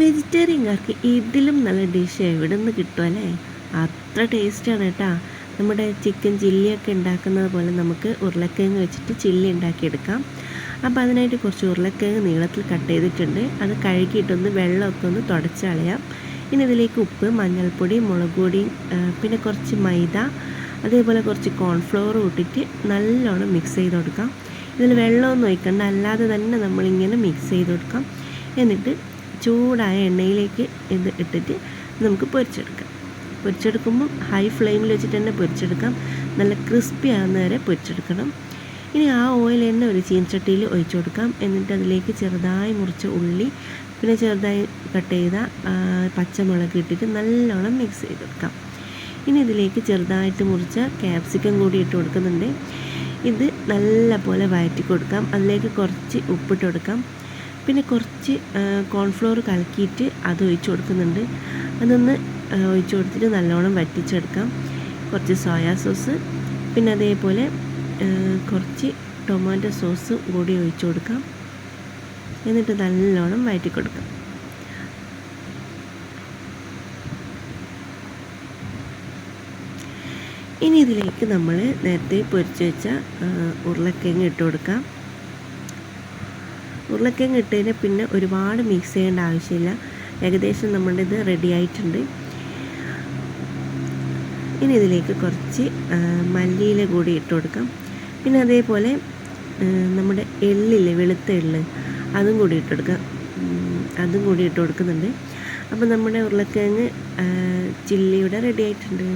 വെജിറ്റേറിയൻകാർക്ക് ഇതിലും നല്ല ഡിഷ് എവിടെ നിന്ന് കിട്ടും അല്ലേ? അത്ര ടേസ്റ്റാണ് കേട്ടോ. നമ്മുടെ ചിക്കൻ ചില്ലിയൊക്കെ ഉണ്ടാക്കുന്നത് പോലെ നമുക്ക് ഉരുളക്കിഴങ്ങ് വെച്ചിട്ട് ചില്ലി ഉണ്ടാക്കിയെടുക്കാം. അപ്പോൾ അതിനായിട്ട് കുറച്ച് ഉരുളക്കിഴങ്ങ് നീളത്തിൽ കട്ട് ചെയ്തിട്ടുണ്ട്. അത് കഴുകിയിട്ടൊന്ന് വെള്ളമൊക്കെ ഒന്ന് തുടച്ച് കളയാം. ഇനി ഇതിലേക്ക് ഉപ്പ് മഞ്ഞൾപ്പൊടി മുളക് പൊടി പിന്നെ കുറച്ച് മൈദ അതേപോലെ കുറച്ച് കോൺഫ്ലവർ ഇട്ടിട്ട് നല്ലോണം മിക്സ് ചെയ്ത് കൊടുക്കാം. ഇതിൽ വെള്ളമൊന്നും ഒഴിക്കണ്ട. അല്ലാതെ തന്നെ നമ്മളിങ്ങനെ മിക്സ് ചെയ്ത് കൊടുക്കാം. എന്നിട്ട് ചൂടായ എണ്ണയിലേക്ക് ഇത് ഇട്ടിട്ട് നമുക്ക് പൊരിച്ചെടുക്കാം. പൊരിച്ചെടുക്കുമ്പോൾ ഹൈ ഫ്ലെയിമിൽ വെച്ചിട്ട് തന്നെ പൊരിച്ചെടുക്കാം. നല്ല ക്രിസ്പി ആകുന്ന വരെ പൊരിച്ചെടുക്കണം. ഇനി ആ ഓയിൽ തന്നെ ഒരു ചീനച്ചട്ടിയിൽ ഒഴിച്ചു കൊടുക്കാം. എന്നിട്ട് അതിലേക്ക് ചെറുതായി മുറിച്ച ഉള്ളി പിന്നെ ചെറുതായി കട്ട് ചെയ്ത പച്ചമുളക് ഇട്ടിട്ട് നല്ലോണം മിക്സ് ചെയ്ത് കൊടുക്കാം ഇനി ഇതിലേക്ക് ചെറുതായിട്ട് മുറിച്ച ക്യാപ്സിക്കം കൂടി ഇട്ട് കൊടുക്കുന്നുണ്ട്. ഇത് നല്ല പോലെ വഴറ്റി കൊടുക്കാം അതിലേക്ക് കുറച്ച് ഉപ്പിട്ട് കൊടുക്കാം. പിന്നെ കുറച്ച് കോൺഫ്ലോർ കലക്കിയിട്ട് അത് ഒഴിച്ചു കൊടുക്കുന്നുണ്ട്. അതൊന്ന് ഒഴിച്ചു കൊടുത്തിട്ട് നല്ലോണം വറ്റിച്ചെടുക്കാം. കുറച്ച് സോയാ സോസ് പിന്നെ അതേപോലെ കുറച്ച് ടൊമാറ്റോ സോസ് കൂടി ഒഴിച്ചു കൊടുക്കാം. എന്നിട്ട് നല്ലോണം വയറ്റി കൊടുക്കാം. ഇനി ഇതിലേക്ക് നമ്മൾ നേരത്തെ പൊരിച്ചു വെച്ച ഉരുളക്കിഴങ്ങ് ഇട്ട് കൊടുക്കാം. ഉരുളക്കിഴങ്ങ് ഇട്ടതിന് പിന്നെ ഒരുപാട് മിക്സ് ചെയ്യേണ്ട ആവശ്യമില്ല. ഏകദേശം നമ്മുടെ ഇത് റെഡി ആയിട്ടുണ്ട്. ഇനി ഇതിലേക്ക് കുറച്ച് മല്ലിയില കൂടി ഇട്ട് കൊടുക്കാം. പിന്നെ അതേപോലെ നമ്മുടെ എള്ളില്ലേ വെളുത്ത എള്ള് അതും കൂടി ഇട്ട് കൊടുക്കാം. അതും കൂടി ഇട്ട് കൊടുക്കുന്നുണ്ട്. അപ്പോൾ നമ്മുടെ ഉരുളക്കിഴങ്ങ് ചില്ലിയുടെ റെഡി ആയിട്ടുണ്ട്.